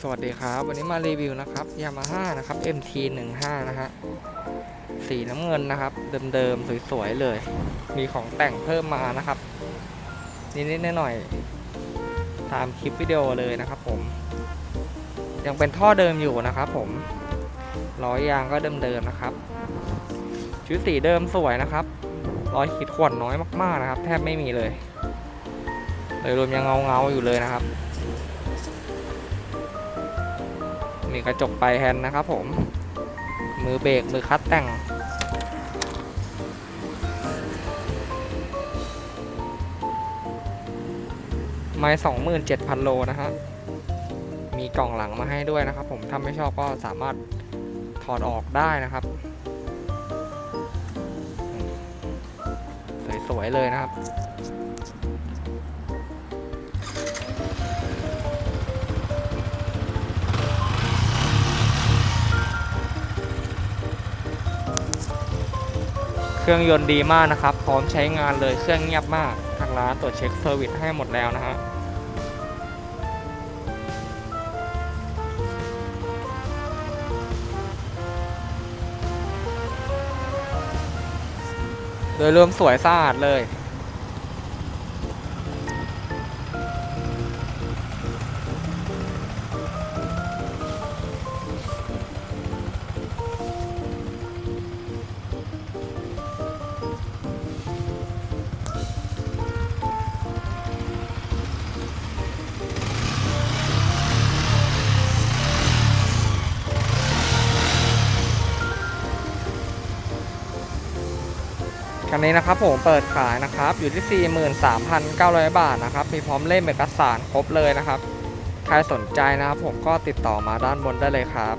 สวัสดีครับ วันนี้มารีวิวนะครับ Yamaha นะครับ MT 1 5นะฮะสีน้ำเงินนะครับ เดิมๆ สวยๆ เลย มีของแต่งเพิ่มมานะครับ นิดๆหน่อยๆตามคลิปวิดีโอเลยนะครับผม ยังเป็นท่อเดิมอยู่นะครับผมล้อยยางก็เดิมๆนะครับ ชุดสีเดิมสวยนะครับรอยขีดข่วนน้อยมากๆนะครับ แทบไม่มีเลย โดยรวมยังเงาๆอยู่เลยนะครับ มีกระจกปแฮนด์นะครับผม มือเบรกมือคัดแต่ง ไม่สองหมื่นเจ็ดพันโลนะฮะ มีกล่องหลังมาให้ด้วยนะครับผมถ้าไม่ชอบก็สามารถถอดออกได้นะครับ สวยๆเลยนะครับ เครื่องยนต์ดีมากนะครับ พร้อมใช้งานเลยเครื่องเงียบมาก ทางร้านตรวจเช็คเซอร์วิสให้หมดแล้วนะฮะโดยรวมสวยสะอาดเลย คันนี้นะครับผมเปิดขายนะครับอยู่ที่ 43,900 บาทนะครับมีพร้อมเล่มเอกสารครบเลยนะครับ ใครสนใจนะครับผมก็ติดต่อมาด้านบนได้เลยครับ